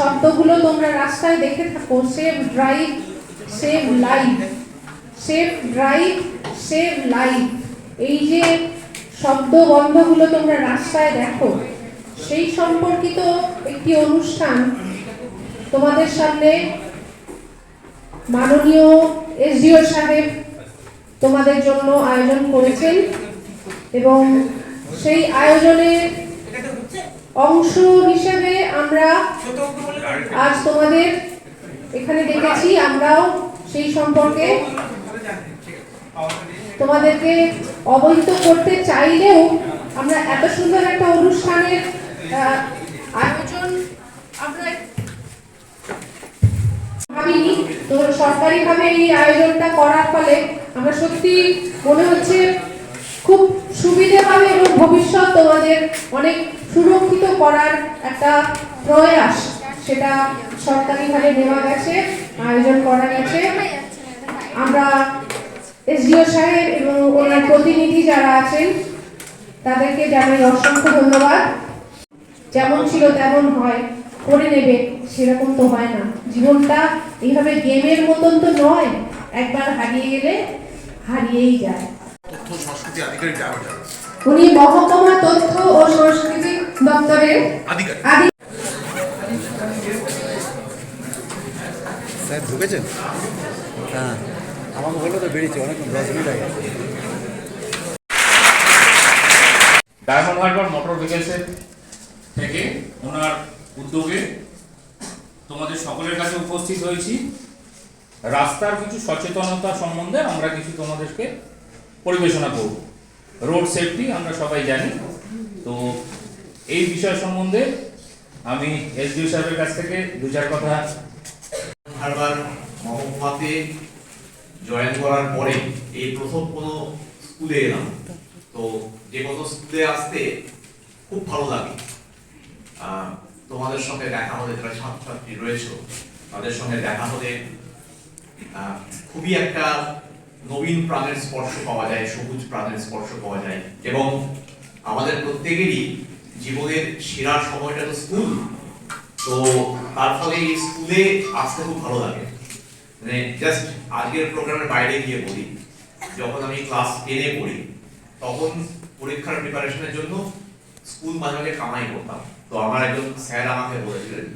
শব্দগুলো তোমরা রাস্তায় দেখে থাকো। Save drive save life save drive save life এই যে শব্দ বন্ধগুলো তোমরা রাস্তায় দেখো, সেই সম্পর্কিত একটি অনুষ্ঠান তোমাদের সামনে মাননীয় এসডিও সাহেব তোমাদের জন্য আয়োজন করেছেন এবং সেই আয়োজনের অংশ হিসেবে আমরা আজ তোমাদের এখানে দেখেছি, আমরাও সেই সম্পর্কে তোমাদেরকে অবহিত করতে চাইলেও আমরা এত সুন্দর একটা অনুষ্ঠানের আয়োজন আমরা ভাবিনি। তো সরকারিভাবে এই আয়োজনটা করার ফলে আমরা সত্যি মনে হচ্ছে খুব সুবিধে হবে এবং ভবিষ্যৎ তোমাদের অনেক সুরক্ষিত করার একটা প্রয়াস। সেটা সরকারিভাবে নেওয়া গেছে আয়োজন করা গেছে। আমরা এসডিও সাহেব এবং ওনার প্রতিনিধি যারা আছেন তাদেরকে জানাই অসংখ্য ধন্যবাদ। যেমন ছিল তেমন হয় করে নেবে সেরকম তো হয় না। জীবনটা এইভাবে গেমের মতন তো নয় একবার হারিয়ে গেলে হারিয়েই যায়। উনি মহকুমা তথ্য ও সংস্কৃতি দপ্তরের আধিকারিক আদি স্যার ঢুকেছেন হ্যাঁ। আমার মোবাইলটা তো বেরিয়েছে অনেক দশ মিনিট আগে। ডায়মন্ড হারবার মোটর ভেহিকেলসের থেকে ওনার উদ্যোগে তোমাদের সকলের কাছে উপস্থিত হয়েছি। রাস্তার কিছু সচেতনতা সম্বন্ধে আমরা কিছু তোমাদেরকে পরিবেশনা করব। রোড সেফটি আমরা সবাই জানি। তো এই বিষয় সম্বন্ধে আমি এসডিও সাহেবের কাছ থেকে দু চার কথা হারবার মহকুমাতে জয়েন করার পরে এই প্রথম কোনো স্কুলে এলাম। তো যে কোনো স্কুলে আসতে খুব ভালো লাগে। তোমাদের সঙ্গে দেখা হলে যারা ছাত্রছাত্রী রয়েছে, তাদের সঙ্গে দেখা হলে খুবই একটা নবীন প্রাণের স্পর্শ পাওয়া যায়, সবুজ প্রাণের স্পর্শ পাওয়া যায়। এবং আমাদের প্রত্যেকেরই জীবনের সেরা সময়টা তো স্কুল তো তার ফলে এই স্কুলে আসতে খুব ভালো লাগে। মানে জাস্ট আজকের প্রোগ্রামের বাইরে গিয়ে বলি যখন আমি ক্লাস টেনে পড়ি, তখন পরীক্ষার প্রিপারেশনের জন্য স্কুল মাঝে মাঝে কামাই করতাম। তো আমার একজন স্যার আমাকে বলেছিলেন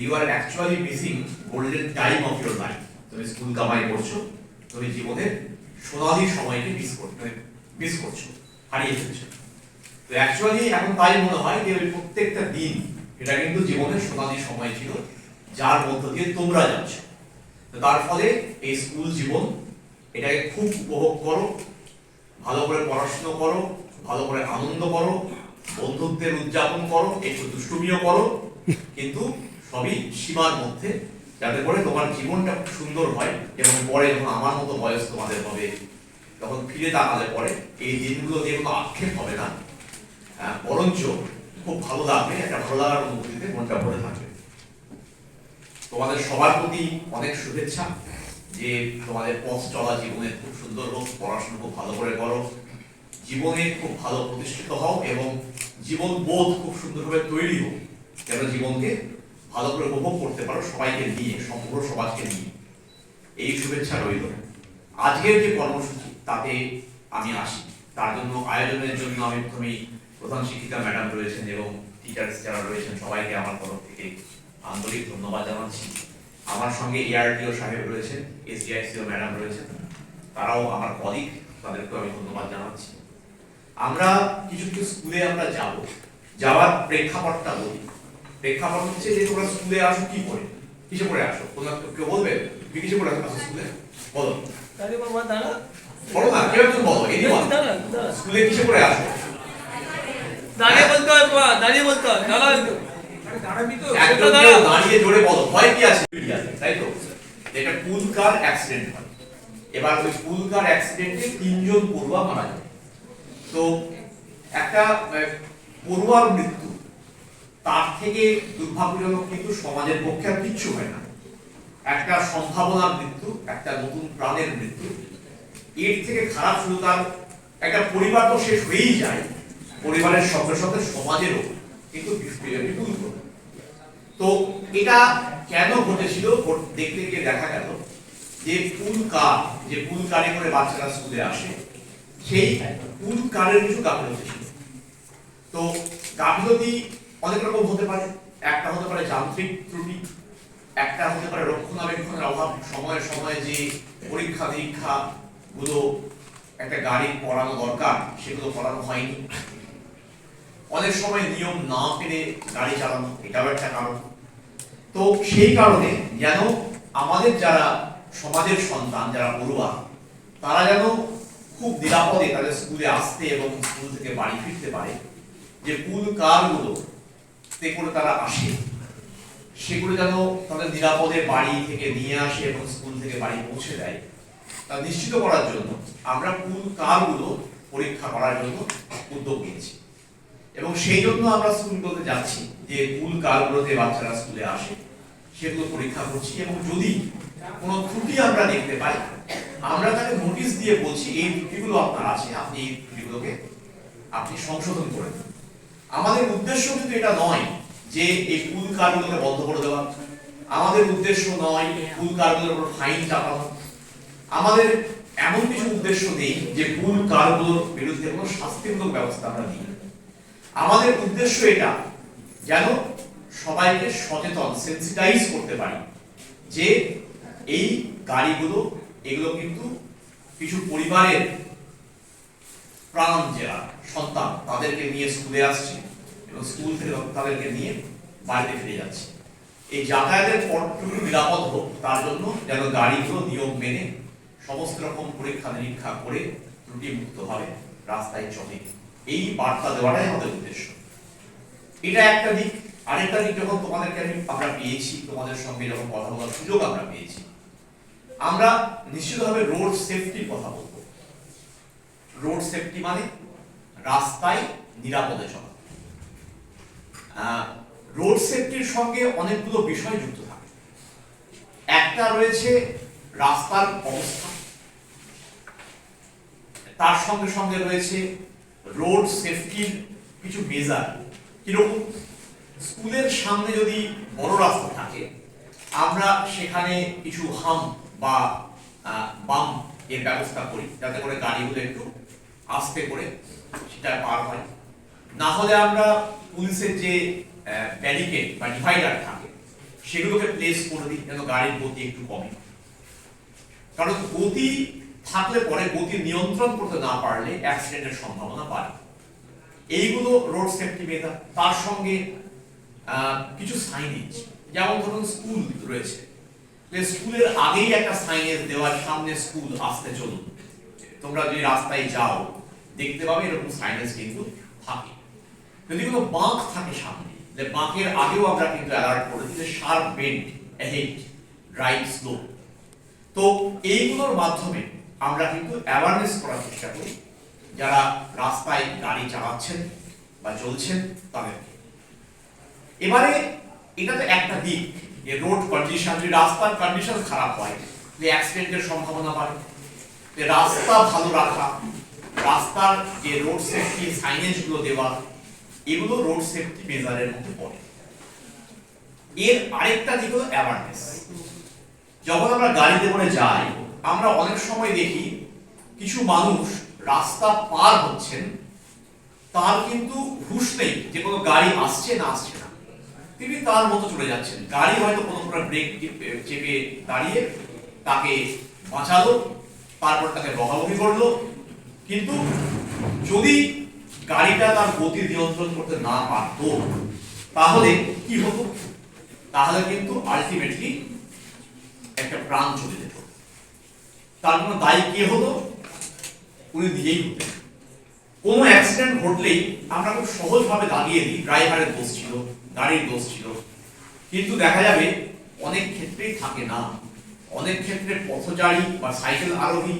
you are actually missing golden time of your life তুমি স্কুল কামাই করছ, তুমি জীবনের সোনালি সময়কে মিস করতে মিস করছ, হারিয়ে ফেলছো। তো অ্যাকচুয়ালি এখন তাই মনে হয় যে, ওই প্রত্যেকটা দিন এটা কিন্তু জীবনের সোনালি সময় ছিল, যার মধ্য দিয়ে তোমরা যাচ্ছ। তার ফলে এই স্কুল জীবন, এটাকে খুব উপভোগ করো, ভালো করে পড়াশুনো করো, ভালো করে আনন্দ করো, বন্ধুত্বের উদযাপন করো, একটু দুষ্টুমিও করো, কিন্তু সবই সীমার মধ্যে, যাতে করে তোমার জীবনটা খুব সুন্দর হয় এবং পরে যখন আমার মতো বয়স তোমাদের হবে, তখন ফিরে তাকালে পরে এই দিনগুলো নিয়ে কোনো আক্ষেপ হবে না। বরঞ্চ খুব ভালো লাগবে একটা ভালো লাগার অনুভূতিতে মনটা ভরে থাকবে তোমাদের সবার প্রতি অনেক শুভেচ্ছা, যে তোমাদের পথ চলা জীবনে খুব সুন্দর হোক, পড়াশোনা খুব ভালো করে করো, জীবনে খুব ভালো প্রতিষ্ঠিত হও এবং জীবন বোধ খুব সুন্দরভাবে তৈরি হোক, যেন জীবনকে ভালো করে উপভোগ করতে পারো সবাইকে নিয়ে, সমগ্র সমাজকে নিয়ে। এই শুভেচ্ছা রইল। আজকের যে কর্মসূচি, তাতে আমি আসি। তার জন্য আয়োজনের জন্য আমি প্রথমেই প্রধান শিক্ষিকা ম্যাডাম রয়েছেন এবং টিচার্স যারা রয়েছেন সবাইকে আমার তরফ থেকে আন্তরিক ধন্যবাদ জানাচ্ছি। আমার সঙ্গে এআরটিও সাহেব রয়েছেন এসডিআইসিও ম্যাডাম রয়েছেন তারাও আমার কলিগ তাদেরকেও আমি ধন্যবাদ জানাচ্ছি। আমরা কিছু কিছু স্কুলে আমরা যাব। যাওয়ার প্রেক্ষাপটটা বলি। প্রেক্ষাপট হচ্ছে যে তোমরা স্কুলে আসো কি করে? কিসে করে আসো? তোমরা কেউ বলবে? তুমি কিসে করে আসো স্কুলে বলো। বলো না কেউ বলো স্কুলে কিসে করে আসো? দাঁড়িয়ে বলতে হয় বাবা দাঁড়িয়ে বলতে হয় দাঁড়া একটু। একজন দাঁড়াও। কেউ দাঁড়িয়ে জোরে বলো ভয় কি আছে? তাই তো? এটা পুল কার অ্যাক্সিডেন্ট হয়। এবার ওই পুল কার অ্যাক্সিডেন্টে তিনজন পড়ুয়া মারা যায়। তো একটা পড়ুয়ার মৃত্যু তার থেকে দুর্ভাগ্যজনক কিন্তু সমাজের পক্ষে আর কিচ্ছু হয় না। একটা সম্ভাবনার মৃত্যু একটা নতুন প্রাণের মৃত্যু। এর থেকে খারাপ শুধু তার একটা পরিবার তো শেষ হয়েই যায়। পরিবারের সঙ্গে সঙ্গে সমাজেরও কিন্তু বিপুল করে তো এটা কেন ঘটেছিল? ঘট- দেখতে গিয়ে দেখা গেল যে পুল কার, যে পুল কারে করে বাচ্চারা স্কুলে আসে, সেই পুল কারের কিছু গাফিলতি ছিল। তো গাফিলতি অনেক রকম হতে পারে। একটা হতে পারে যান্ত্রিক ত্রুটি, একটা হতে পারে রক্ষণাবেক্ষণের অভাব। সময়ে সময়ে যে পরীক্ষা নিরীক্ষা গুলো একটা গাড়ি পড়ানো দরকার, সেগুলো পড়ানো হয়নি। অনেক সময় নিয়ম না পেরে গাড়ি চালানো এটাও একটা কারণ। তো সেই কারণে যেন আমাদের যারা সমাজের সন্তান, যারা পড়ুয়া তারা যেন খুব নিরাপদে তাদের স্কুলে আসতে এবং স্কুল থেকে বাড়ি ফিরতে পারে, যে পুল কারগুলো তে করে তারা আসে, সেগুলো যেন তাদের নিরাপদে বাড়ি থেকে নিয়ে আসে এবং স্কুল থেকে বাড়ি পৌঁছে দেয়, তা নিশ্চিত করার জন্য আমরা পুল কারগুলো পরীক্ষা করার জন্য উদ্যোগ নিয়েছি। এবং সেই জন্য আমরা স্কুলগুলোতে যাচ্ছি যে পুল কারগুলোতে বাচ্চারা স্কুলে আসে, সেগুলো পরীক্ষা করছি এবং যদি কোনো ত্রুটি আমরা দেখতে পাই, আমরা তাকে নোটিশ দিয়ে বলছি, এই ত্রুটিগুলো আপনার আছে, আপনি এই ত্রুটিগুলোকে আপনি সংশোধন করে আমাদের উদ্দেশ্য কিন্তু এটা নয় যে এই পুল কারগুলোকে বন্ধ করে দেওয়া। আমাদের উদ্দেশ্য নয় পুল কারগুলোর উপর ফাইন চাপানো। আমাদের এমন কিছু উদ্দেশ্য নেই যে পুল কারগুলোর বিরুদ্ধে কোনো শাস্তিমূলক ব্যবস্থা আমরা নিই। আমাদের উদ্দেশ্য এটা, যেন সবাইকে সচেতন সেন্সিটাইজ করতে পারি যে এই গাড়িগুলো, এগুলো কিন্তু কিছু পরিবারের প্রাণ যারা সন্তান তাদেরকে নিয়ে স্কুলে আসছে এবং স্কুল থেকে তাদেরকে নিয়ে বাড়িতে ফিরে যাচ্ছে। এই যাতায়াতের পথটুকু নিরাপদ হোক, তার জন্য যেন গাড়িগুলো নিয়ম মেনে সমস্ত রকম পরীক্ষা নিরীক্ষা করে ত্রুটি মুক্তভাবে রাস্তায় চলে। এই বার্তা দেওয়াটাই আমাদের উদ্দেশ্য। এটা একটা দিক। আরেকটা দিক যখন তোমাদেরকে আমি আমরা পেয়েছি, তোমাদের সঙ্গে যখন কথা বলার সুযোগ আমরা পেয়েছি। আমরা নিশ্চিতভাবে রোড সেফটির কথা বলব। রোড সেফটি মানে রাস্তায় নিরাপদে চলা। রোড সেফটির সঙ্গে অনেকগুলো বিষয় যুক্ত থাকে। একটা রয়েছে রাস্তার অবস্থা। তার সঙ্গে সঙ্গে রয়েছে রোড সেফটির কিছু মেজার কীরকম? স্কুলের সামনে যদি বড় রাস্তা থাকে, আমরা সেখানে কিছু হাম বা বাম এর ব্যবস্থা করি। যাতে করে গাড়িগুলো একটু আস্তে করে সেটা পার হয়। না হলে আমরা পুলিশের যে ব্যারিকেড বা ডিভাইডার থাকে, সেগুলোকে প্লেস করে দিই, যেন গাড়ির গতি একটু কমে। কারণ গতি থাকলে পরে গতি নিয়ন্ত্রণ করতে না পারলে অ্যাক্সিডেন্টের সম্ভাবনা বাড়ে। এইগুলো রোড সেফটি মেথড তার সঙ্গে কিছু সাইনেজ যেমন ধরুন স্কুল রয়েছে। স্কুলের আগেই একটা সাইনেজ দেওয়ার সামনে স্কুল আসতে চলুন। তোমরা যদি রাস্তায় যাও, দেখতে পাবে এরকম সাইনেজ কিন্তু থাকে। যদি কোনো বাঁক থাকে সামনে, যে বাঁকের আগেও আমরা কিন্তু অ্যালার্ট করে দিই যে sharp bend ahead drive slow তো এইগুলোর মাধ্যমে আমরা কিন্তু অ্যাওয়ারনেস করার চেষ্টা করি। যারা রাস্তায় গাড়ি চালাচ্ছেন বা চলছেন তাদেরকে। এবারে এটা তো একটা দিক যে রোড কন্ডিশন যদি রাস্তার কন্ডিশন খারাপ হয়, যে অ্যাক্সিডেন্টের সম্ভাবনা বাড়ে। যে রাস্তা ভালো রাখা, রাস্তার যে রোড সেফটি সাইনেজগুলো দেওয়া, এগুলো রোড সেফটি মেজারের মধ্যে পড়ে। এর আরেকটা দিক হলো অ্যাওয়ারনেস যখন আমরা গাড়িতে করে যাই আমরা অনেক সময় দেখি কিছু মানুষ রাস্তা পার হচ্ছেন, তার কিন্তু হুঁশ নেই যে কোনো গাড়ি আসছে না আসছে না। তিনি তার মতো চলে যাচ্ছেন। গাড়ি হয়তো কোনো কোনো ব্রেক চেপে দাঁড়িয়ে তাকে বাঁচালো, তারপর তাকে বকাবকি করল। কিন্তু যদি গাড়িটা তার গতি নিয়ন্ত্রণ করতে না পারতো, তাহলে কি হতো? তাহলে কিন্তু আলটিমেটলি একটা প্রাণ চলে যেত। তার কোনো দায়ী কে হতো উনি নিজেই হতেন। কোনো অ্যাক্সিডেন্ট ঘটলেই আমরা খুব সহজভাবে দাঁড়িয়ে দিই ড্রাইভারের দোষ ছিল, গাড়ির দোষ ছিল। কিন্তু দেখা যাবে অনেক ক্ষেত্রেই থাকে না। অনেক ক্ষেত্রে পথচারী বা সাইকেল আরোহী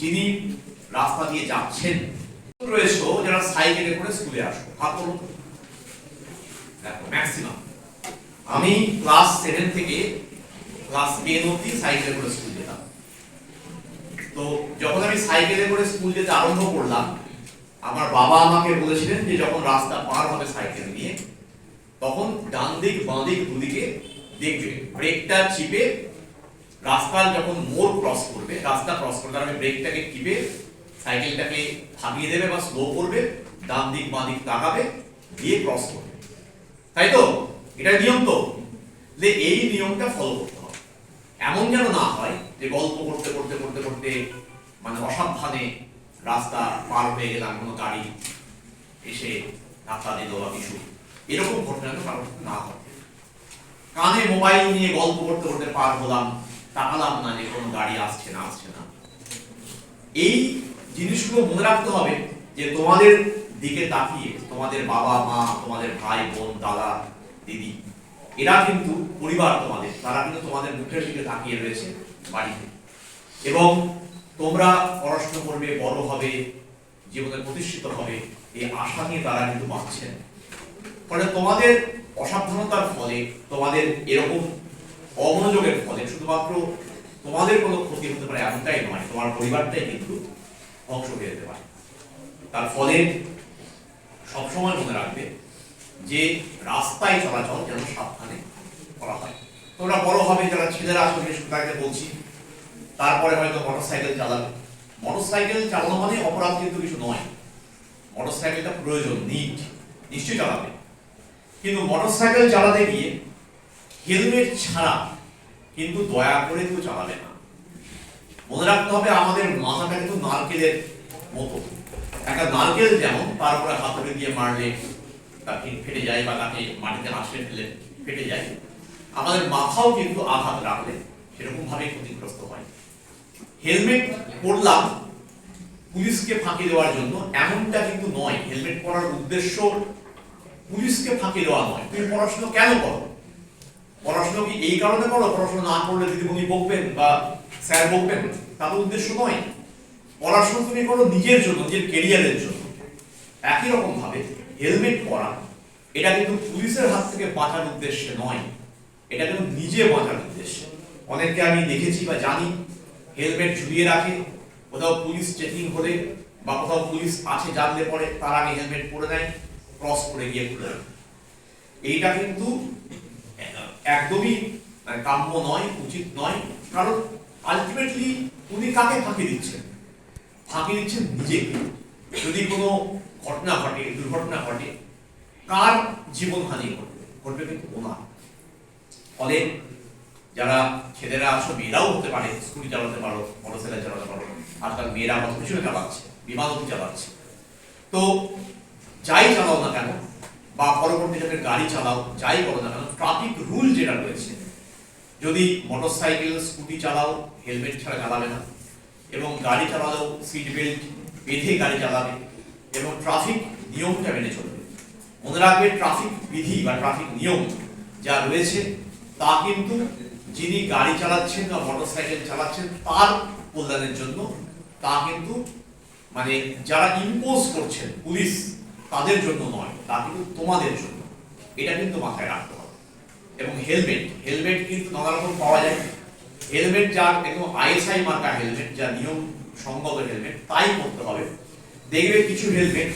যিনি রাস্তা দিয়ে যাচ্ছেন, রয়েছে যারা সাইকেলে করে স্কুলে আসো হাত। দেখো ম্যাক্সিমাম আমি ক্লাস সেভেন থেকে ক্লাস টেন অব্দি সাইকেলে করে স্কুল তো যখন আমি সাইকেলে করে স্কুল যেতে আরম্ভ করলাম, আমার বাবা আমাকে বলেছিলেন যে যখন রাস্তা পার হবে সাইকেল নিয়ে, তখন ডান দিক, বাঁ দিক দুদিকে দেখবে, ব্রেকটা চিপে রাস্তার যখন মোড় ক্রস করবে, রাস্তা ক্রস করবে তার মানে ব্রেকটাকে টিপে সাইকেলটাকে থামিয়ে দেবে বা স্লো করবে, ডান দিক, বাঁ দিক তাকাবে, দিয়ে ক্রস করবে। তাই তো? এটা নিয়ম তো? যে এই নিয়মটা ফলো করতে হবে। এমন যেন না হয় যে গল্প করতে করতে করতে করতে মানে অসাবধানে রাস্তা পার হয়ে গেলাম কোনো গাড়ি এসে ধাক্কা দিল বা কিছু। এরকম ঘটনা যেন না হয় কানে মোবাইল নিয়ে গল্প করতে করতে পার হলাম, তাকালাম না যে কোনো গাড়ি আসছে না আসছে না। এই জিনিসগুলো মনে রাখতে হবে যে তোমাদের দিকে তাকিয়ে তোমাদের বাবা মা তোমাদের ভাই, বোন, দাদা, দিদি এরা কিন্তু পরিবার তোমাদের, তারা কিন্তু তোমাদের মুখের দিকে তাকিয়ে রয়েছে বাড়িতে। এবং তোমরা পড়াশোনা করবে, বড় হবে, জীবনে প্রতিষ্ঠিত হবে, এই আশা নিয়ে তারা কিন্তু বাঁচছেন। ফলে তোমাদের অসাবধানতার ফলে, তোমাদের এরকম অমনোযোগের ফলে, শুধুমাত্র তোমাদের কোনো ক্ষতি হতে পারে এমনটাই নয়, তোমার পরিবারটাই কিন্তু ধ্বংস হয়ে যেতে পারে। তার ফলে সবসময় মনে রাখবে যে রাস্তায় চলাচল যেন সাবধানে করা হয়। তোমরা বড় হবে যারা ছেলেরা আসলে তাকে বলছি, তারপরে হয়তো মোটরসাইকেল চালাবে। মোটরসাইকেল চালানো মানে অপরাধ কিন্তু কিছু নয়। মোটরসাইকেলটা প্রয়োজন নিট নিশ্চয়ই চালাবে। কিন্তু মোটরসাইকেল চালাতে গিয়ে হেলমেট ছাড়া কিন্তু দয়া করে কেউ চালাবে না। মনে রাখতে হবে আমাদের মাথাটা কিন্তু নারকেলের মতো। একটা নারকেল যেমন, তার তারপরে হাতুড়ি দিয়ে মারলে তাকে ফেটে যায় বা তাকে মাটিতে আশ্রে ফেলে ফেটে যায়, আমাদের মাথাও কিন্তু আঘাত রাখলে সেরকম ভাবে ক্ষতিগ্রস্ত হয়। হেলমেট পরলাম, পুলিশকে ফাঁকি দেওয়ার জন্য, এমনটা কিন্তু নয়। হেলমেট পরার উদ্দেশ্য পুলিশকে ফাঁকি দেওয়া নয়। তুমি পড়াশোনা কেন করো? পড়াশোনা কি এই কারণে করো? পড়াশোনা না করলে দিদিমণি বকবেন বা স্যার বকবেন তা তো উদ্দেশ্য নয়। পড়াশোনা তুমি করো নিজের জন্য, নিজের কেরিয়ারের জন্য। একই রকম ভাবে হেলমেট পরা, এটা কিন্তু পুলিশের হাত থেকে বাঁচার উদ্দেশ্যে নয়, এটা কিন্তু নিজে বাঁচার উদ্দেশ্যে। অনেককে আমি দেখেছি বা জানি হেলমেট ঝুলিয়ে রাখে, কোথাও পুলিশ চেকিং হলে বা কোথাও পুলিশ আছে জানলে পরে তার আগে হেলমেট পরে নেয় ক্রস করে গিয়ে রাখে এইটা কিন্তু একদমই মানে কাম্য নয়, উচিত নয়, কারণ আলটিমেটলি উনি কাকে ফাঁকি দিচ্ছেন? ফাঁকি দিচ্ছেন নিজেকে। যদি কোনো ঘটনা ঘটে, দুর্ঘটনা ঘটে, কার জীবনহানি ঘটবে? ঘটবে কিন্তু ওনার ফলে যারা ছেলেরা আছো মেয়েরাও হতে পারে, স্কুটি চালাতে পারো, মোটরসাইকেল চালাতে পারো, আজকাল মেয়েরা কত কিছু চালাচ্ছে বিমান বিমানও চালাচ্ছে তো যাই চালাও না কেন, বা পরবর্তী যাদের গাড়ি চালাও, যাই করো না কেন ট্রাফিক রুল যেটা রয়েছে, যদি মোটরসাইকেল, স্কুটি চালাও, হেলমেট ছাড়া চালাবে না, এবং গাড়ি চালালেও সিট বেল্ট বেঁধে গাড়ি চালাবে এবং ট্রাফিক নিয়মটা মেনে চলবে। মনে রাখবে ট্রাফিক বিধি বা ট্রাফিক নিয়ম যা রয়েছে, তা কিন্তু যিনি গাড়ি চালাচ্ছেন বা মোটরসাইকেল চালাচ্ছেন তার কল্যাণের জন্য, তা কিন্তু মানে যারা ইম্পোজ করছেন পুলিশ, তাদের জন্য নয়, তা কিন্তু তোমাদের জন্য। এটা কিন্তু মাথায় রাখতে হবে। এবং হেলমেট হেলমেট কিন্তু নানা রকম পাওয়া যায়। হেলমেট যার একদম আইএসআই মার্কা হেলমেট যা নিয়ম, সঙ্গত হেলমেট, তাই করতে হবে। দেখবে কিছু হেলমেট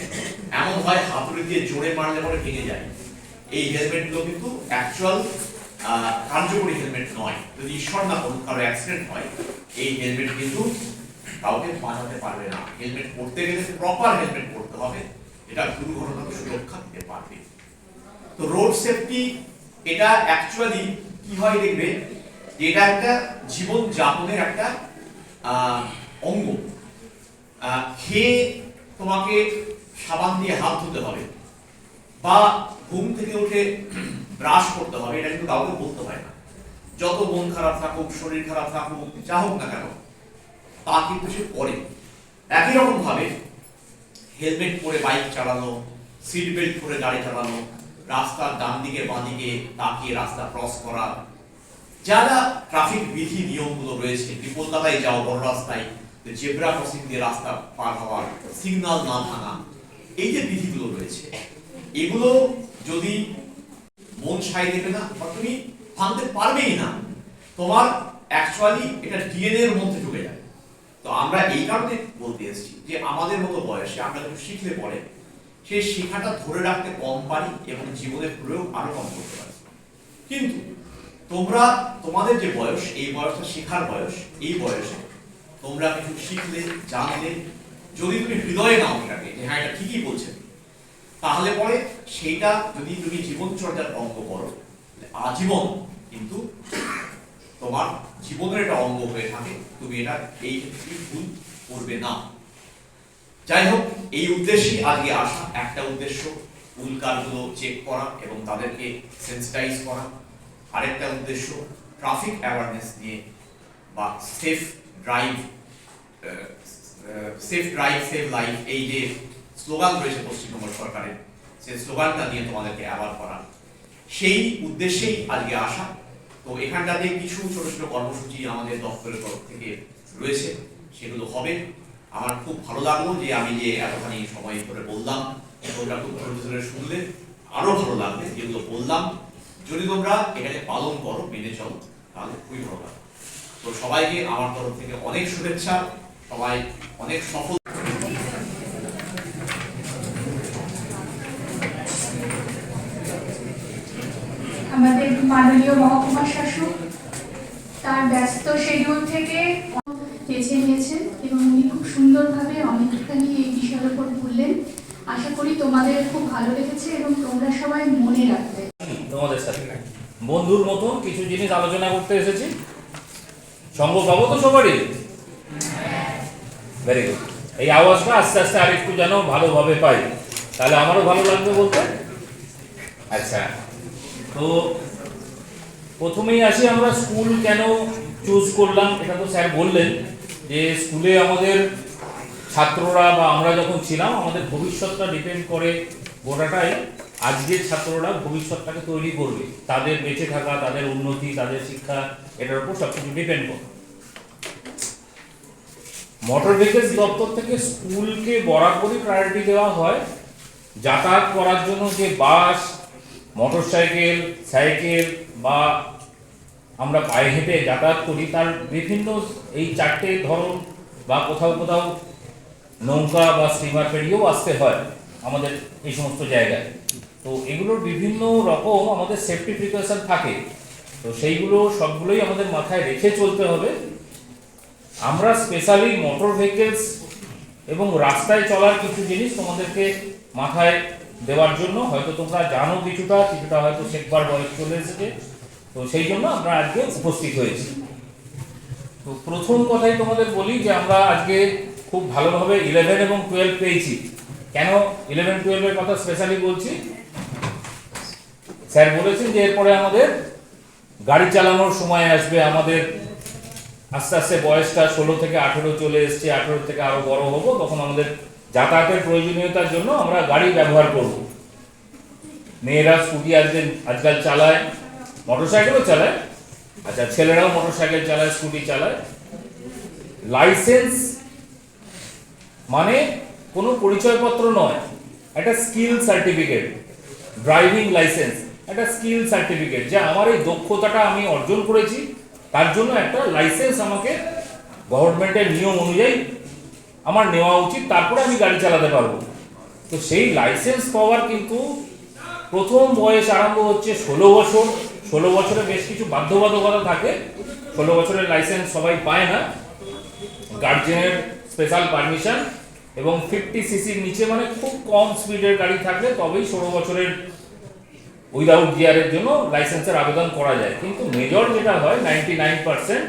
এমন হয় হাতুড়ি দিয়ে জোরে মারলে পরে ভেঙে যায়। এই হেলমেটগুলো কিন্তু অ্যাকচুয়াল কার্যকরী হেলমেট নয়। যদি ঈশ্বর না করুন, কারও অ্যাক্সিডেন্ট হয়, এই হেলমেট কিন্তু কাউকে বাঁচাতে পারবে না। হেলমেট পরতে গেলে প্রপার হেলমেট পরতে হবে। এটা দুর্ঘটনা সুরক্ষা দিতে পারবে। তো রোড সেফটি এটা অ্যাকচুয়ালি কি হয় দেখবে? এটা একটা জীবন যাপনের একটা অঙ্গ। খেয়ে তোমাকে সাবান দিয়ে হাত ধুতে হবে বা ঘুম থেকে উঠে ব্রাশ করতে হবে, এটা কিন্তু কাউকে বলতে হয় না। যত মন খারাপ থাকুক, শরীর খারাপ থাকুক, যা হোক না কেন, তা কিন্তু সে করে। একই রকম ভাবে হেলমেট পরে বাইক চালানো সিট বেল্ট পরে গাড়ি চালানো, রাস্তার ডান দিকে বাঁ দিকে তাকিয়ে রাস্তা ক্রস করা যারা ট্রাফিক বিধি নিয়মগুলো রয়েছে কলকাতায় যাও বড় রাস্তায় জেব্রা ক্রসিং দিয়ে রাস্তা পার হওয়ার সিগন্যাল না ভাঙা এই যে বিধিগুলো রয়েছে, এগুলো যদি মন সাই দেবে না, বা তুমি ভাঙতে পারবেই না, তোমার অ্যাকচুয়ালি এটা ডিএনএ এর মধ্যে ঢুকে যাবে তো আমরা এই কারণে বলতে এসেছি যে আমাদের মতো বয়সে আমরা যখন শিখলে পরে সেই শেখাটা ধরে রাখতে কম পারি এবং জীবনের প্রয়োগ আরও কম করতে পারি। কিন্তু তোমরা, তোমাদের যে বয়স, এই বয়সটা শেখার বয়স, এই বয়সে তোমরা কিছু শিখলে, জানলে, যদি তুমি হৃদয়ে নাও এটাকে, যে হ্যাঁ এটা ঠিকই বলছে তাহলে পরে সেইটা যদি তুমি জীবনচর্যার অঙ্গ করো আজীবন কিন্তু তোমার জীবনের একটা অঙ্গ হয়ে থাকে, তুমি এটা এই ভুল করবে না। যাই হোক, এই উদ্দেশ্যেই আজকে আসা একটা উদ্দেশ্য উল্কারগুলো চেক করা এবং তাদেরকে সেন্সিটাইজ করা। আরেকটা উদ্দেশ্য ট্রাফিক অ্যাওয়ারনেস নিয়ে বা safe drive safe drive save life এই যে স্লোগান রয়েছে পশ্চিমবঙ্গ সরকারের, সেই স্লোগানটা নিয়ে তোমাদেরকে অ্যাওয়ার করা সেই উদ্দেশ্যেই আজকে আসা। তো এখানটাতে কিছু ছোট ছোট কর্মসূচি আমাদের দপ্তরের তরফ থেকে রয়েছে, সেগুলো হবে। আমার খুব ভালো লাগল যে আমি যে এতখানি সময় ধরে বললাম তোমরা খুব ধৈর্য ধরে শুনলে আরও ভালো লাগবে যেগুলো বললাম। যদি তোমরা এখানে পালন করো, মেনে চলো, তাহলে খুবই ভালো লাগবে। তো সবাইকে আমার তরফ থেকে অনেক শুভেচ্ছা সবাই অনেক সফল। আমাদের মাননীয় মহকুমা শাসক তার ব্যস্ত শিডিউল থেকে বেছে নিয়েছেন এবং উনি খুব সুন্দরভাবে অনেকখানি এই বিষয়ের উপর বললেন আশা করি তোমাদের খুব ভালো লেগেছে এবং তোমরা সবাই মনে রাখবে। তোমাদের সাথে। বন্ধুর মতন কিছু জিনিস আলোচনা করতে এসেছি। সঙ্গ পাবো তো সবারই। ভেরি গুড এই আওয়াজটা আস্তে আস্তে আর একটু যেন ভালোভাবে পাই। তাহলে আমারও ভালো লাগবে বলতে? আচ্ছা। তো প্রথমেই আসি আমরা স্কুল কেন চুজ করলাম, এটা তো স্যার বললেন যে স্কুলে আমাদের ছাত্ররা বা আমরা যখন ছিলাম, আমাদের ভবিষ্যৎটা ডিপেন্ড করে গোটাটাই। আজকের ছাত্ররা ভবিষ্যৎটাকে তৈরি করবে। তাদের বেঁচে থাকা, তাদের উন্নতি, তাদের শিক্ষা, এটার উপর সব কিছু ডিপেন্ড করে। মোটর ভেহিকেলস দপ্তর থেকে স্কুলকে বরাবরই প্রায়োরিটি দেওয়া হয়। যাতায়াত করার জন্য যে বাস মোটরসাইকেল সাইকেল সাইকেল বা আমরা পায়ে হেঁটে যাতায়াত করি, তার বিভিন্ন এই চারটে ধরন বা কোথাও কোথাও নৌকা বা স্টিমার পেরিয়েও আসতে হয়। আমাদের এই সমস্ত জায়গায়। তো এগুলোর বিভিন্ন রকম আমাদের সেফটি প্রিকশন থাকে। তো সেইগুলো সবগুলোই আমাদের মাথায় রেখে চলতে হবে। আমরা স্পেশালি মোটর ভেহিকেলস এবং রাস্তায় চলার কিছু জিনিস তোমাদেরকে মাথায় দেওয়ার জন্য, হয়তো তোমরা জানো কিছুটা কিছুটা হয়তো শেখবার বয়স চলে এসেছে। তো সেই জন্য আমরা আজকে উপস্থিত হয়েছি। তো প্রথম কথাই তোমাদের বলি যে আমরা আজকে খুব ভালোভাবে ইলেভেন এবং টুয়েলভ পেয়েছি। কেন ইলেভেন টুয়েলভের কথা স্পেশালি বলছি? স্যার বলেছেন যে এরপরে আমাদের গাড়ি চালানোর সময় আসবে, আমাদের আস্তে আস্তে বয়সটা ষোলো থেকে আঠেরো চলে এসছে, আঠেরো থেকে আরও বড় হব, তখন আমাদের যাতায়াতের প্রয়োজনীয়তার জন্য আমরা গাড়ি ব্যবহার করব। মেয়েরা স্কুটি আজকে আজকাল চালায়, মোটরসাইকেলও চালায় আচ্ছা ছেলেরাও মোটরসাইকেল চালায়, স্কুটি চালায়। লাইসেন্স মানে কোনো পরিচয়পত্র নয়, একটা স্কিল সার্টিফিকেট, ড্রাইভিং লাইসেন্স, একটা স্কিল সার্টিফিকেট, যে আমার এই দক্ষতাটা আমি অর্জন করেছি, তার জন্য একটা লাইসেন্স আমাকে গভর্নমেন্টের নিয়ম অনুযায়ী আমার নেওয়া উচিত, তারপরে আমি গাড়ি চালাতে পারব। তো সেই লাইসেন্স পাওয়ার কিন্তু প্রথম বয়স আরম্ভ হচ্ছে ষোলো বছর, ষোলো বছরে বেশ কিছু বাধ্যবাধকতা থাকে, ষোলো বছরের লাইসেন্স সবাই পায় না, গার্জেনের স্পেশাল পারমিশন এবং ফিফটি সিসির নিচে মানে খুব কম স্পিডের গাড়ি থাকলে তবেই ষোলো বছরের উইদাউট গিয়ারের জন্য লাইসেন্সের আবেদন করা যায়। কিন্তু মেজর যেটা হয় নাইনটি নাইন পার্সেন্ট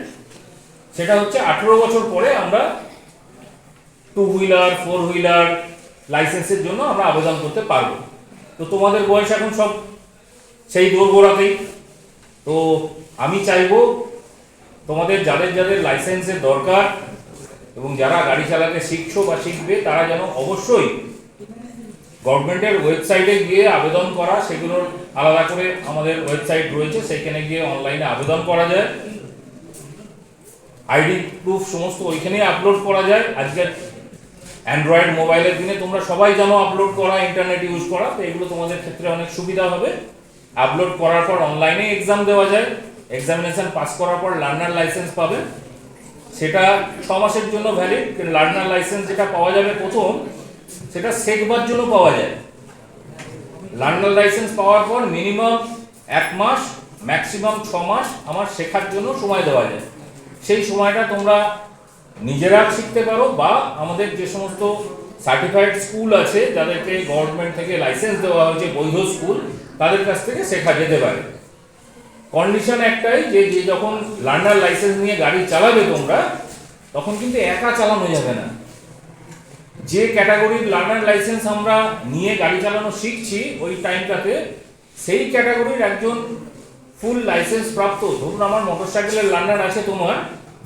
সেটা হচ্ছে আঠেরো বছর পরে আমরা টু হুইলার ফোর হুইলার লাইসেন্সের জন্য আমরা আবেদন করতে পারব। তো তোমাদের বয়স এখন সব সেই দোরগোড়াতেই। তো আমি চাইব তোমাদের যাদের যাদের লাইসেন্সের দরকার এবং যারা গাড়ি চালাতে শিখছো বা শিখবে, তারা যেন অবশ্যই গভর্নমেন্টের ওয়েবসাইটে গিয়ে আবেদন করা, সেগুলোর আলাদা করে আমাদের ওয়েবসাইট রয়েছে, সেখানে গিয়ে অনলাইনে আবেদন করা যায়। আইডি প্রুফ সমস্ত ওইখানেই আপলোড করা যায়। আজকে অ্যান্ড্রয়েড মোবাইলের দিনে তোমরা সবাই জানো আপলোড করা, ইন্টারনেট ইউজ করা, তো এগুলো তোমাদের ক্ষেত্রে অনেক সুবিধা হবে। আপলোড করার পর অনলাইনে এক্সাম দেওয়া যায়। এক্সামিনেশন পাস করার পর লার্নার লাইসেন্স পাবে। সেটা ছ মাসের জন্য ভ্যালিড কিন্তু লার্নার লাইসেন্স যেটা পাওয়া যাবে প্রথম, সেটা শেখবার জন্য পাওয়া যায়। লার্নার লাইসেন্স পাওয়ার পর মিনিমাম এক মাস ম্যাক্সিমাম ছ মাস আমার শেখার জন্য সময় দেওয়া যায়। সেই সময়টা তোমরা নিজেরা শিখতে পারো বা আমাদের যে সমস্ত সার্টিফাইড স্কুল আছে, যাদেরকে গভর্নমেন্ট থেকে লাইসেন্স দেওয়া হয়েছে, বৈধ স্কুল তাদের কাছ থেকে শেখা যেতে পারে। কন্ডিশন একটাই যে যে যখন লার্নার লাইসেন্স নিয়ে গাড়ি চালাবে তোমরা, তখন কিন্তু একা চালানো যাবে না। যে ক্যাটাগরির লার্নার লাইসেন্স আমরা নিয়ে গাড়ি চালানো শিখছি ওই টাইমটাতে, সেই ক্যাটাগরির একজন ফুল লাইসেন্স প্রাপ্ত, ধরুন আমার মোটরসাইকেলের লার্নার আছে তোমার,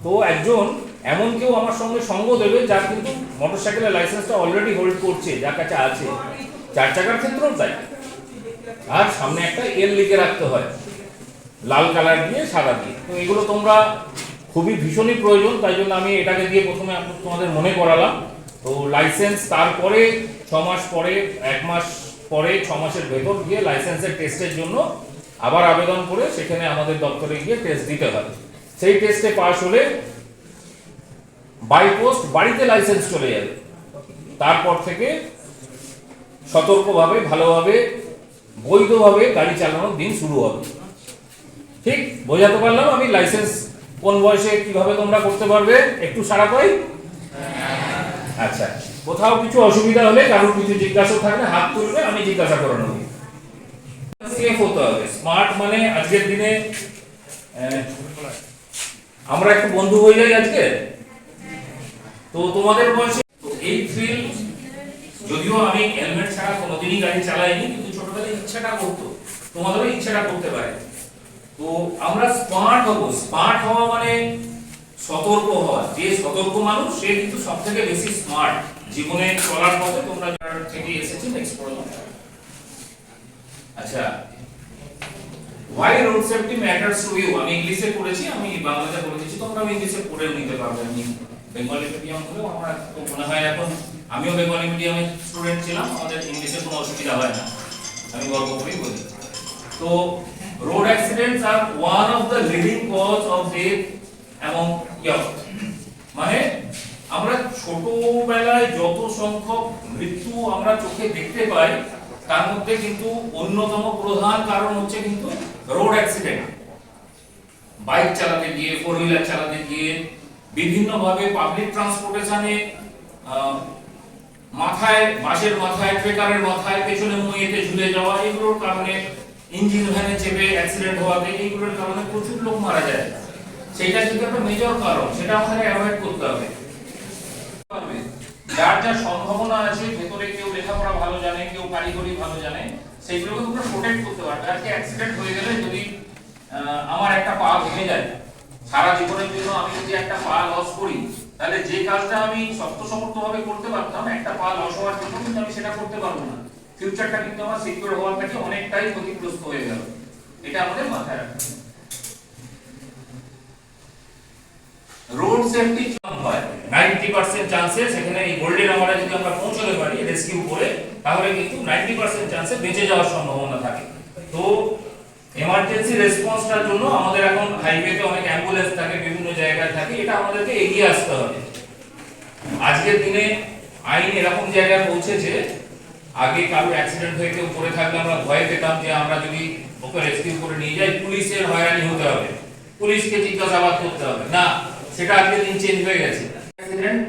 তো একজন এমন কেউ আমার সঙ্গে সঙ্গ দেবে যার কিন্তু মোটরসাইকেলের লাইসেন্সটা অলরেডি হোল্ড করছে, যার কাছে আছে। চার চাকার ক্ষেত্রেও তাই। আর সামনে একটা এল লিখে রাখতে হয়। লাল কালার দিয়ে সাদা দিয়ে। তো এগুলো তোমরা খুবই ভীষণই প্রয়োজন, তাই জন্য আমি এটাকে দিয়ে প্রথমে তোমাদের মনে করালাম। তো লাইসেন্স তারপরে ছ মাস পরে, এক মাস পরে, ছ মাসের ভেতর গিয়ে লাইসেন্সের টেস্টের জন্য আবার আবেদন করে সেখানে আমাদের দপ্তরে গিয়ে টেস্ট দিতে হয় সেই টেস্টে পাস হলে বাই পোস্ট বাড়িতে লাইসেন্স চলে যাবে। তারপর থেকে সতর্কভাবে, ভালোভাবে, বৈধভাবে গাড়ি চালানোর দিন শুরু হবে। ঠিক? বোঝাতে পারলাম আমি লাইসেন্স কোন বয়সে কীভাবে তোমরা করতে পারবে? একটু সারা পাই আচ্ছা কোথাও কিছু অসুবিধা হলে কারোর কিছু জিজ্ঞাসা থাকলে হাত তুলবে, আমি জিজ্ঞাসা করে নেব। সেফ হতে হবে। স্মার্ট মানে আজকের দিনে আমরা একটু বন্ধু হয়ে যাই আজকে? তো তোমাদের বয়সে এই থ্রিল যদিও আমি হেলমেট ছাড়া কোনোদিনই গাড়ি চালাইনি, কিন্তু ছোটবেলায় ইচ্ছাটা করতো। তোমাদেরও ইচ্ছাটা করতে পারে। তো আমরা স্মার্ট হব। স্মার্ট হওয়া মানে সতর্ক হওয়া। যে সতর্ক মানুষ, সে কিন্তু সব থেকে বেশি স্মার্ট জীবনে চলার পথে তোমরা যার থেকে এসেছি নেক্সট প্রশ্ন আচ্ছা why road safety matters to you আমি ইংলিশে পড়েছি, আমি বাংলাতে বলে দিচ্ছি, তোমরা ইংলিশে পড়েও নিতে পারবে। আমি বেঙ্গলি মিডিয়াম হলেও আমরা তো মনে হয় এখন আমিও বেঙ্গলি মিডিয়ামের স্টুডেন্ট ছিলাম, আমাদের ইংলিশে কোনো অসুবিধা হয় না। আমি গর্ব করেই বলি। তো road accidents R one of the leading cause of death এবং ইয়থ মানে আমরা ছোটবেলায় যত সংখ্যক মৃত্যু আমরা চোখে দেখতে পাই, তার মধ্যে কিন্তু অন্যতম প্রধান কারণ হচ্ছে কিন্তু রোড অ্যাক্সিডেন্ট বাইক চালাতে গিয়ে ফোর হুইলার চালাতে গিয়ে, বিভিন্নভাবে পাবলিক ট্রান্সপোর্টেশনে মাথায় বাসের মাথায় ট্রেকারের মাথায়, পেছনে মুয়েতে ঝুলে যাওয়া, এগুলোর কারণে ইঞ্জিন ভ্যানে চেপে অ্যাক্সিডেন্ট হওয়াতে এইগুলোর কারণে প্রচুর লোক মারা যায়। সেটা কিন্তু একটা মেজর কারণ, সেটা আমাদের অ্যাভয়েড করতে হবে। যার যা সম্ভাবনা আছে, ভেতরে কেউ লেখাপড়া ভালো জানে, কেউ কারিগরি ভালো জানে, সেইগুলোকে তোমরা প্রোটেক্ট করতে পারবে আজকে অ্যাক্সিডেন্ট হয়ে গেলে যদি আমার একটা পা ভেঙে যায়, সারা জীবনের জন্য আমি যদি একটা পা লস করি, তাহলে যে কাজটা আমি শক্ত সমর্থ ভাবে করতে পারতাম, একটা পা লস হওয়ার জন্য কিন্তু আমি সেটা করতে পারব না। ফিউচারটা কিন্তু আমার সিকিউর হওয়ার থেকে অনেকটাই ক্ষতিগ্রস্ত হয়ে গেল। এটা আমাদের মাথায় রাখতে হবে। রোড সেফটি কম হয় 90% চান্সেস এখানে এই গোল্ডেন আওয়ারে যদি আমরা পৌঁছতে পারি রেস্কিউ করে, তাহলে কিন্তু 90% চান্সে বেঁচে যাওয়ার সম্ভাবনা থাকে। তো এমার্জেন্সি রেসপন্সটার জন্য আমাদের এখন হাইওয়েতে অনেক অ্যাম্বুলেন্স থাকে, বিভিন্ন জায়গায় থাকে, এটা আমাদেরকে এগিয়ে আসতে হবে। আজকের দিনে আইন এরকম জায়গায় পৌঁছেছে আগে কারও অ্যাক্সিডেন্ট হয়ে কেউ পড়ে থাকলে আমরা ভয় পেতাম যে আমরা যদি ওকে রেস্কিউ করে নিয়ে যাই, পুলিশের হয়রানি হতে হবে। পুলিশকে জিজ্ঞাসাবাদ করতে হবে। না, সেটা আজকে দিন চেঞ্জ হয়ে গেছে। অ্যাক্সিডেন্ট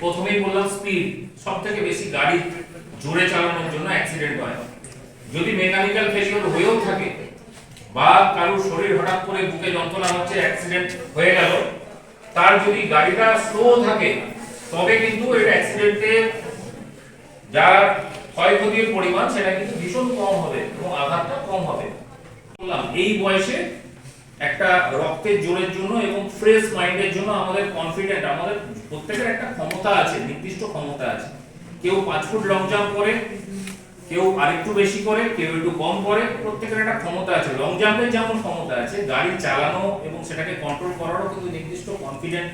প্রথমেই বললাম স্পিড সব থেকে বেশি গাড়ি জোরে চালানোর জন্য অ্যাক্সিডেন্ট হয়। যদি মেকানিক্যাল ফেলিওর হয়েও থাকে বা কারোর শরীর হঠাৎ করে বুকে যন্ত্রণা হচ্ছে অ্যাক্সিডেন্ট হয়ে গেল, তার যদি গাড়িটা স্লো থাকে, তবে কিন্তু এর অ্যাক্সিডেন্টের যার ক্ষয়ক্ষতির পরিমাণ সেটা কিন্তু ভীষণ কম হবে এবং আঘাতটা কম হবে। বললাম, এই বয়সে একটা রক্তের জোরের জন্য এবং ফ্রেশ মাইন্ডের জন্য আমাদের কনফিডেন্ট আমাদের প্রত্যেকের একটা ক্ষমতা আছে, নির্দিষ্ট ক্ষমতা আছে। কেউ পাঁচ ফুট লং জাম্প করে, কেউ আরেকটু বেশি করে, কেউ একটু কম করে, প্রত্যেকের একটা ক্ষমতা আছে। লং জাম্পের যেমন ক্ষমতা আছে, গাড়ি চালানো এবং সেটাকে কন্ট্রোল করারও কিন্তু নির্দিষ্ট কনফিডেন্ট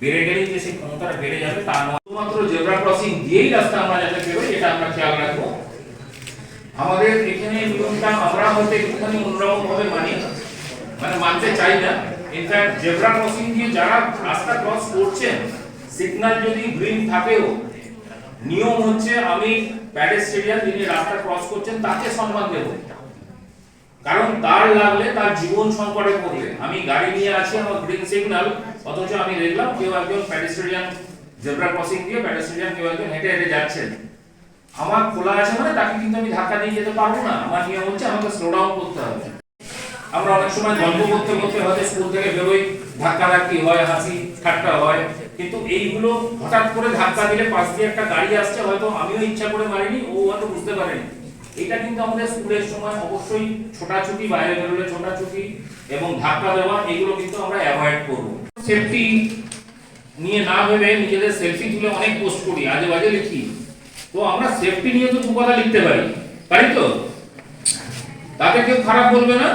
বেড়ে গেলেই যে সেই ক্ষমতাটা বেড়ে যাবে তা নয়। শুধুমাত্র জেব্রা ক্রসিং দিয়েই রাস্তা আমরা যাতে বেরোই এটা আমরা খেয়াল রাখব। আমাদের এখানে নিয়মটা আমরা হয়তো একটুখানি অন্যরকম ভাবে মানি মানে মানতে চাই না। ইনফ্যাক্ট জেব্রা ক্রসিং দিয়ে যারা রাস্তা ক্রস করছেন সিগন্যাল যদি গ্রিন থাকেও, নিয়ম হচ্ছে আমি প্যাডেস্ট্রিয়ান যিনি রাস্তা ক্রস করছেন, তাকে সম্মান দেব। কারণ তার লাগলে তার জীবন সংকটে পড়বে। আমি গাড়ি নিয়ে আছি, আমার গ্রিন সিগন্যাল অথচ আমি দেখলাম কেউ একজন প্যাডেস্ট্রিয়ান জেব্রা ক্রসিং দিয়ে প্যাডেস্ট্রিয়ান কেউ একজন হেঁটে হেঁটে যাচ্ছেন আমার খোলা আছে মানে তাকে কিন্তু আমি ধাক্কা দিয়ে যেতে পারব না। আমার নিয়ম হচ্ছে আমাকে স্লো ডাউন করতে হবে। আমরা অনেক সময় গল্প করতে করতে হয়তো স্কুল থেকে বেরোই, ধাক্কা ধাক্কি হয়, হাসি ঠাট্টা হয়। কিন্তু এইগুলো হঠাৎ করে ধাক্কা দিলে পাশ দিয়ে একটা গাড়ি আসছে, হয়তো আমিও ইচ্ছা করে মারিনি, ও হয়তো বুঝতে পারেনি। এটা কিন্তু আমাদের স্কুলের সময় অবশ্যই ছোটাছুটি, বাইরে বেরোলে ছোটাছুটি এবং ধাক্কা দেওয়া, এগুলো কিন্তু আমরা অ্যাভয়েড করব। সেফটি নিয়ে না ভেবে নিজেদের সেলফি তুলে অনেক পোস্ট করি, আজে বাজে লিখি। তো আমরা সেফটি নিয়ে তো দু কথা লিখতে পারি পারি তো? তাতে কেউ খারাপ বলবে না?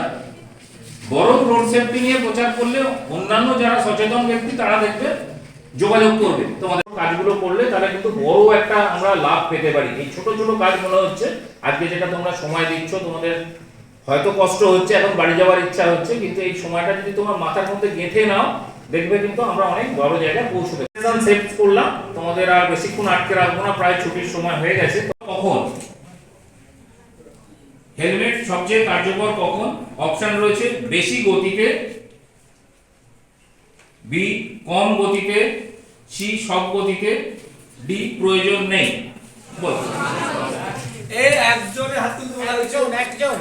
বরং রোড সেফটি নিয়ে প্রচার করলে অন্যান্য যারা সচেতন ব্যক্তি, তারা দেখবে, যোগাযোগ করবে। তোমাদের কাজগুলো করলে তাহলে কিন্তু বড় একটা আমরা লাভ পেতে পারি। এই ছোট ছোট কাজ মনে হচ্ছে, আজকে যেটা তোমরা সময় দিচ্ছ, তোমাদের হয়তো কষ্ট হচ্ছে, এখন বাড়ি যাওয়ার ইচ্ছা হচ্ছে, কিন্তু এই সময়টা যদি তোমার মাথার মধ্যে গেঁথে নাও দেখবে কিন্তু আমরা অনেক বড় জায়গায় পৌঁছবে সেভ করলাম তোমাদের আর বেশিক্ষণ আটকে রাখব না প্রায় ছুটির সময় হয়ে গেছে। তো কখন? হেলমেট সবচেয়ে কার্যকর কখন? অপশন রয়েছে বেশি গতিতে বি কম গতিতে সি সব গতিতে ডি প্রয়োজন নেই। বল। এই একজনের হাত তুলতে বলা হয়েছে একজন।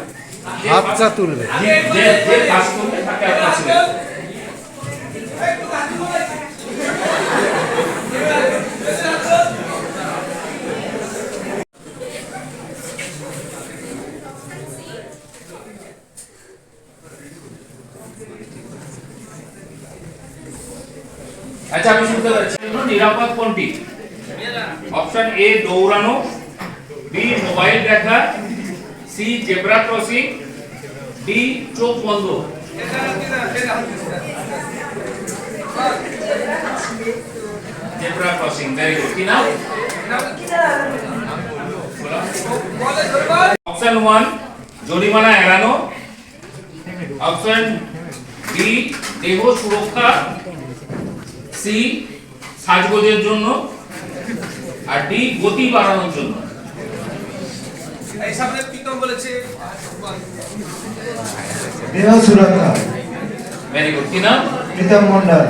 হাতটা তুলবে। যে যে- যে কাজ করবে তাকে আপনার ছেড়ে দেব। আচ্ছা আমি শুনতে পাচ্ছি এগুলো নিরাপদ কোনটি অপশন এ দৌড়ানো বি মোবাইল দেখা সি জেব্রা ক্রসিং ডি চোখ বন্ধ জেব্রা ক্রসিং ভেরি গুড কি নাম অপশন ওয়ান জরিমানা এড়ানো অপশন বি দেহ সুরক্ষা সি সাজগোজের জন্য আর ডি গতি বাড়ানোর জন্য। বলেছে ভেরি গুড কি নাম? প্রীতম মন্ডল